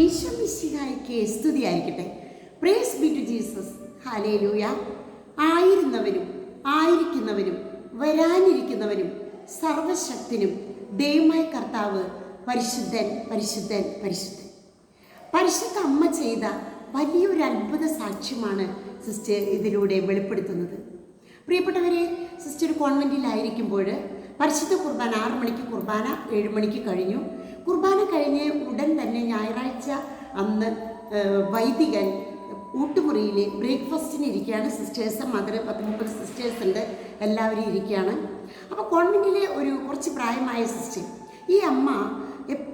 ഈശോ മിശിഹായ്ക്ക് സ്തുതിയായിരിക്കട്ടെ. Praise B to Jesus ഹാലേ ലൂയ ആയിരുന്നവരും ആയിരിക്കുന്നവരും വരാനിരിക്കുന്നവരും സർവശക്തിനും ദൈവമായ കർത്താവ് പരിശുദ്ധൻ പരിശുദ്ധൻ പരിശുദ്ധൻ. പരിശുദ്ധ അമ്മ ചെയ്ത വലിയൊരു അത്ഭുത സാക്ഷ്യമാണ് സിസ്റ്റർ ഇതിലൂടെ വെളിപ്പെടുത്തുന്നത്. പ്രിയപ്പെട്ടവരെ സിസ്റ്റർ കോൺവെന്റിലായിരിക്കുമ്പോൾ പരിശുദ്ധ കുർബാന ആറു മണിക്ക് കുർബാന ഏഴ് മണിക്ക് കഴിഞ്ഞു. കുർബാന കഴിഞ്ഞ് ഉടൻ തന്നെ ഞായറാഴ്ച അന്ന് വൈദികൻ ഊട്ടുമുറിയിൽ ബ്രേക്ക്ഫാസ്റ്റിന് ഇരിക്കുകയാണ്. സിസ്റ്റേഴ്സ് മദർ പത്ത് മുപ്പത് സിസ്റ്റേഴ്സ് ഉണ്ട്. എല്ലാവരും ഇരിക്കുകയാണ്. അപ്പോൾ കോൺവെന്റിലെ ഒരു കുറച്ച് പ്രായമായ സിസ്റ്റർ ഈ അമ്മ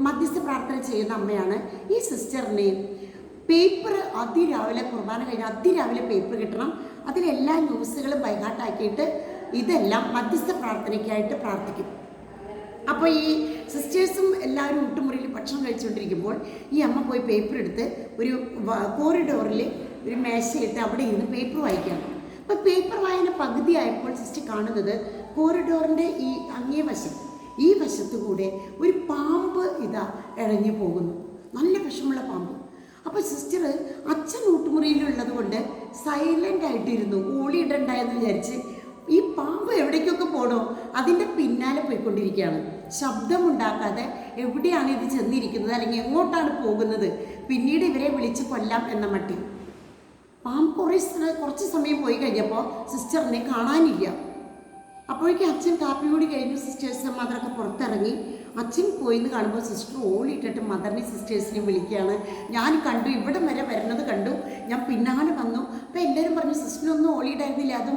മധ്യസ്ഥ പ്രാർത്ഥന ചെയ്യുന്ന അമ്മയാണ്. ഈ സിസ്റ്ററിനെ പേപ്പർ അതിരാവിലെ കുർബാന കഴിഞ്ഞ് അതിരാവിലെ പേപ്പർ കിട്ടണം. അതിലെല്ലാ ന്യൂസുകളും ബൈഹാട്ടാക്കിയിട്ട് ഇതെല്ലാം മധ്യസ്ഥ പ്രാർത്ഥനയ്ക്കായിട്ട് പ്രാർത്ഥിക്കും. അപ്പോൾ ഈ സിസ്റ്റേഴ്സും എല്ലാവരും ഊട്ടുമുറിയിൽ ഭക്ഷണം കഴിച്ചുകൊണ്ടിരിക്കുമ്പോൾ ഈ അമ്മ പോയി പേപ്പർ എടുത്ത് ഒരു കോറിഡോറിൽ ഒരു മേശയിട്ട് അവിടെ ഇരുന്ന് പേപ്പർ വായിക്കുകയാണ്. അപ്പോൾ പേപ്പർ വായന പകുതിയായപ്പോൾ സിസ്റ്റർ കാണുന്നത് കോറിഡോറിന്റെ ഈ അങ്ങേ വശം. ഈ വശത്തുകൂടെ ഒരു പാമ്പ് ഇതാ ഇഴഞ്ഞു പോകുന്നു. നല്ല വിഷമുള്ള പാമ്പ്. അപ്പോൾ സിസ്റ്റർ അച്ഛൻ ഊട്ടുമുറിയിലുള്ളത് കൊണ്ട് സൈലന്റ് ആയിട്ടിരുന്നു. ഓളിയിടണ്ടായെന്ന് വിചാരിച്ച് ഈ പാമ്പ് എവിടേക്കൊക്കെ പോണോ അതിന്റെ പിന്നാലെ പോയിക്കൊണ്ടിരിക്കുകയാണ്. ശബ്ദമുണ്ടാക്കാതെ എവിടെയാണ് ഇത് ചെന്നിരിക്കുന്നത്? അല്ലെങ്കിൽ എങ്ങോട്ടാണ് പോകുന്നത്? പിന്നീട് ഇവരെ വിളിച്ച് കൊല്ലാം എന്ന മട്ടിൽ. പാമ്പ് കുറേ കുറച്ച് സമയം പോയി കഴിഞ്ഞപ്പോൾ സിസ്റ്ററിനെ കാണാനില്ല. അപ്പോഴേക്കും അച്ഛൻ കാപ്പി കൂടി കഴിഞ്ഞു സിസ്റ്റേഴ്സ് മദറൊക്കെ പുറത്തിറങ്ങി. അച്ഛൻ പോയിന്ന് കാണുമ്പോൾ സിസ്റ്റർ ഓടിയിട്ടിട്ട് മദറിനെ സിസ്റ്റേഴ്സിനെയും വിളിക്കുകയാണ്. ഞാൻ കണ്ടു ഇവിടെ വരെ വരുന്നത് കണ്ടു. ഞാൻ പിന്നാലെ വന്നു. അപ്പോൾ എല്ലാവരും പറഞ്ഞു സിസ്റ്ററിനൊന്നും ഓളിയിടായിരുന്നില്ല അതും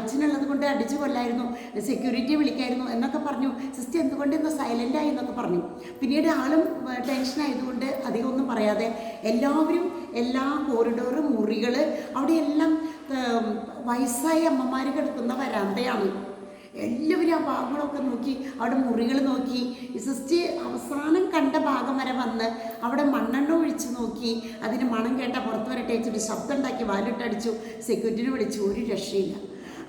അച്ഛനുള്ളത് കൊണ്ട് അടിച്ചു കൊല്ലായിരുന്നു. സെക്യൂരിറ്റിയെ വിളിക്കായിരുന്നു. എന്നൊക്കെ പറഞ്ഞു. സിസ്റ്റർ എന്തുകൊണ്ട് ഇന്ന് സൈലന്റ് ആയി? എന്നൊക്കെ പറഞ്ഞു. പിന്നീട് ആളും ടെൻഷൻ ആയതുകൊണ്ട് അധികം ഒന്നും പറയാതെ എല്ലാവരും എല്ലാ കോറിഡോറും മുറികൾ അവിടെയെല്ലാം വയസ്സായ അമ്മമാർ കിടക്കുന്ന വരാന്തയാണ്. എല്ലാവരും ആ ഭാഗങ്ങളൊക്കെ നോക്കി അവിടെ മുറികൾ നോക്കി. ജസ്റ്റ് അവസാനം കണ്ട ഭാഗം വരെ വന്ന് അവിടെ മണ്ണെണ്ണ ഒഴിച്ച് നോക്കി. അതിന് മണം കേട്ട പുറത്ത് വരട്ടെ വെച്ചിട്ട് ശബ്ദം ഉണ്ടാക്കി വാലിട്ടടിച്ചു സെക്യൂരിറ്റിനെ വിളിച്ചു ഒരു രക്ഷയില്ല.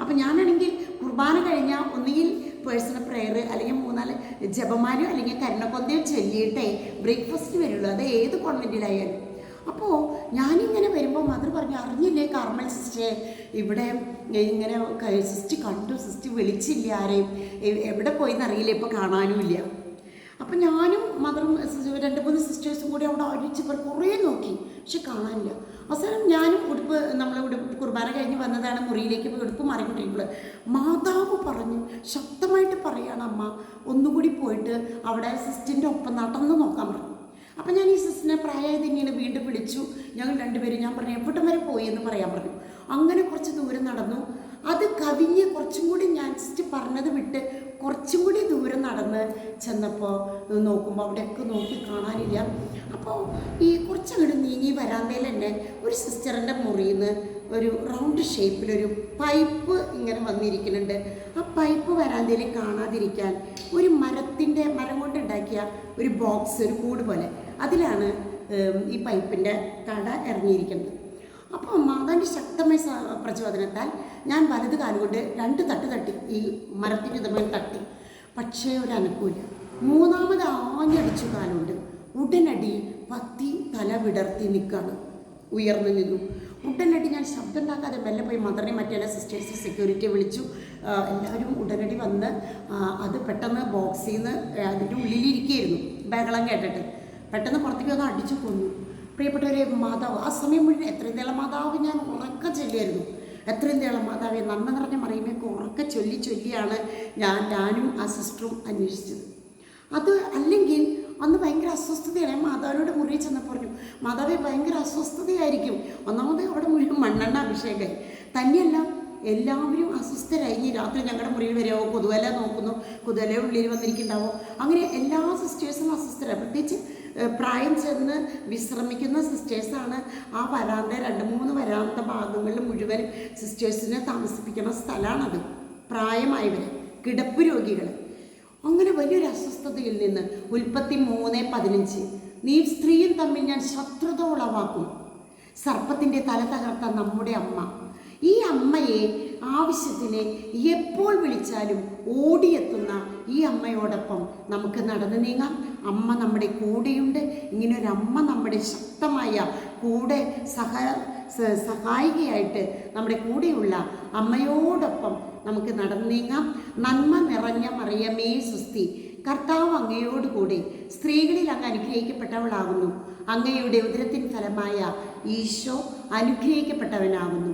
അപ്പം ഞാനാണെങ്കിൽ കുർബാന കഴിഞ്ഞാൽ ഒന്നുകിൽ പേഴ്സണൽ പ്രെയർ അല്ലെങ്കിൽ മൂന്നാൽ ജപമാനോ അല്ലെങ്കിൽ കരുണക്കൊന്തയോ ചൊല്ലിയിട്ടേ ബ്രേക്ക്ഫാസ്റ്റ് വരുള്ളൂ. അത് ഏത് കോൺവെന്റിലായാലും അപ്പോൾ ഞാനിങ്ങനെ വരുമ്പോൾ മദർ പറഞ്ഞു അറിഞ്ഞില്ലേ കാർമൽ സിസ്റ്റർ ഇവിടെ ഇങ്ങനെ സിസ്റ്റ് കണ്ടു സിസ്റ്റ് വിളിച്ചില്ല ആരെയും. എവിടെ പോയി എന്നറിയില്ല ഇപ്പോൾ കാണാനുമില്ല അപ്പം ഞാനും മദറും രണ്ട് മൂന്ന് സിസ്റ്റേഴ്സും കൂടി അവിടെ ഒരുമിച്ച് കുറേ നോക്കി പക്ഷെ കാണാനില്ല. അവസാനം ഞാനും ഉടുപ്പ് നമ്മൾ ഉടുപ്പ് കുർബാന കഴിഞ്ഞ് വന്നതാണ് മുറിയിലേക്ക് ഉടുപ്പ് മാറിക്കൊണ്ടിരിക്കുന്നത് മാതാവ് പറഞ്ഞു ശക്തമായിട്ട് പറയാണ് അമ്മ ഒന്നുകൂടി പോയിട്ട് അവിടെ സിസ്റ്റിന്റെ ഒപ്പം നടന്ന് നോക്കാൻ പറഞ്ഞു. അപ്പം ഞാൻ ഈ സിസ്റ്റിനെ പ്രായമായി തന്നെയാണ് വീണ്ടും വിളിച്ചു. ഞങ്ങൾ രണ്ടുപേരും ഞാൻ പറഞ്ഞു എവിടം വരെ പോയി? എന്ന് പറയാൻ പറഞ്ഞു. അങ്ങനെ കുറച്ച് ദൂരം നടന്നു. അത് കവിഞ്ഞ് കുറച്ചും കൂടി ഞാൻ സിസ്റ്റ് പറഞ്ഞത് വിട്ട് കുറച്ചും കൂടി ദൂരം നടന്ന് ചെന്നപ്പോൾ നോക്കുമ്പോൾ അവിടെയൊക്കെ നോക്കി കാണാനില്ല. അപ്പോൾ ഈ കുറച്ചങ്ങോട്ട് നീങ്ങി വരാന്തയിൽ തന്നെ ഒരു സിസ്റ്ററിന്റെ മുറിയിൽ നിന്ന് ഒരു റൗണ്ട് ഷേപ്പിലൊരു പൈപ്പ് ഇങ്ങനെ വന്നിരിക്കുന്നുണ്ട്. ആ പൈപ്പ് വരാന്തയിൽ കാണാതിരിക്കാൻ ഒരു മരത്തിന്റെ മരം കൊണ്ടുണ്ടാക്കിയ ഒരു ബോക്സ് ഒരു കൂട് പോലെ. അതിലാണ് ഈ പൈപ്പിന്റെ തട ഇറങ്ങിയിരിക്കുന്നത്. അപ്പോൾ മാതാവിന്റെ ശക്തമായ പ്രചോദനത്താൽ ഞാൻ വലത് കാലുകൊണ്ട് രണ്ട് തട്ട് തട്ടി ഈ മരത്തിന്റെ ഇതുമായി തട്ടി. പക്ഷേ ഒരു അനുകൂല മൂന്നാമത് ആഞ്ഞടിച്ചു കാലുണ്ട് ഉടനടി പത്തി തല വിടർത്തി നിൽക്കുകയാണ്. ഉയർന്നു നിന്നു. ഉടനടി ഞാൻ ശബ്ദം ഉണ്ടാക്കാതെ മെല്ലെ പോയി മദറിനെ മറ്റേ സിസ്റ്റേഴ്സ് സെക്യൂരിറ്റിയെ വിളിച്ചു. എല്ലാവരും ഉടനടി വന്ന് അത് പെട്ടെന്ന് ബോക്സിൽ നിന്ന് അതിന്റെ ഉള്ളിലിരിക്കുകയായിരുന്നു. ബഹളം കേട്ടിട്ട്. പെട്ടെന്ന് പുറത്തേക്ക് വന്ന് അടിച്ചു കൊന്നു. പ്രിയപ്പെട്ടവരെ മാതാവ് ആ സമയം മുഴുവൻ എത്രയും തേളം മാതാവ് ഞാൻ ഉറക്ക ചൊല്ലിയായിരുന്നു. എത്രയും തേളം മാതാവെ നന്മ നിറഞ്ഞ മറിയുമ്പോൾ ഉറക്ക ചൊല്ലി ചൊല്ലിയാണ് ഞാൻ ഞാനും ആ സിസ്റ്ററും അന്വേഷിച്ചത്. അത് അല്ലെങ്കിൽ അന്ന് ഭയങ്കര അസ്വസ്ഥതയാണ്. മാതാവിനോട് മുറിയിൽ ചെന്നപ്പോൾ പറഞ്ഞു മാതാവെ ഭയങ്കര അസ്വസ്ഥതയായിരിക്കും. ഒന്നാമത് അവിടെ മുഴുവൻ മണ്ണെണ്ണ അഭിഷേകമായി. തന്നെയല്ല എല്ലാവരും അസ്വസ്ഥരായി. ഇനി രാത്രി ഞങ്ങളുടെ മുറിയിൽ വരുമോ കൊതുവല നോക്കുന്നു. കൊതുവല ഉള്ളിൽ വന്നിരിക്കുന്നുണ്ടാവോ. അങ്ങനെ എല്ലാ സിസ്റ്റേഴ്സും അസ്വസ്ഥരാണ് പ്രത്യേകിച്ച് പ്രായം ചെന്ന് വിശ്രമിക്കുന്ന സിസ്റ്റേഴ്സാണ് ആ വരാന്ത രണ്ട് മൂന്ന് വരാന്ത ഭാഗങ്ങളിൽ മുഴുവൻ സിസ്റ്റേഴ്സിനെ താമസിപ്പിക്കുന്ന സ്ഥലമാണത്. പ്രായമായവർ കിടപ്പ് രോഗികൾ അങ്ങനെ വലിയൊരു അസ്വസ്ഥതയിൽ നിന്ന് ഉൽപ്പത്തി മൂന്ന് പതിനഞ്ച്. നീ സ്ത്രീയും തമ്മിൽ ഞാൻ ശത്രുത ഉളവാക്കും സർപ്പത്തിന്റെ തല തകർത്ത നമ്മുടെ അമ്മ. ഈ അമ്മയെ ആവശ്യത്തിന് എപ്പോൾ വിളിച്ചാലും ഓടിയെത്തുന്ന ഈ അമ്മയോടൊപ്പം നമുക്ക് നടന്നു നീങ്ങാം. അമ്മ നമ്മുടെ കൂടെയുണ്ട്. ഇങ്ങനെ ഒരു അമ്മ നമ്മുടെ ശക്തമായ കൂടെ സഹ സഹായികയായിട്ട് നമ്മുടെ കൂടെയുള്ള അമ്മയോടൊപ്പം നമുക്ക് നടന്നു നീങ്ങാം. നന്മ നിറഞ്ഞ മറിയമേ സുസ്തി കർത്താവ് അങ്ങയോടുകൂടി സ്ത്രീകളിൽ അങ്ങ് അനുഗ്രഹിക്കപ്പെട്ടവളാകുന്നു. അങ്ങയുടെ ഉദരത്തിൻ ഫലമായ ഈശോ അനുഗ്രഹിക്കപ്പെട്ടവനാകുന്നു.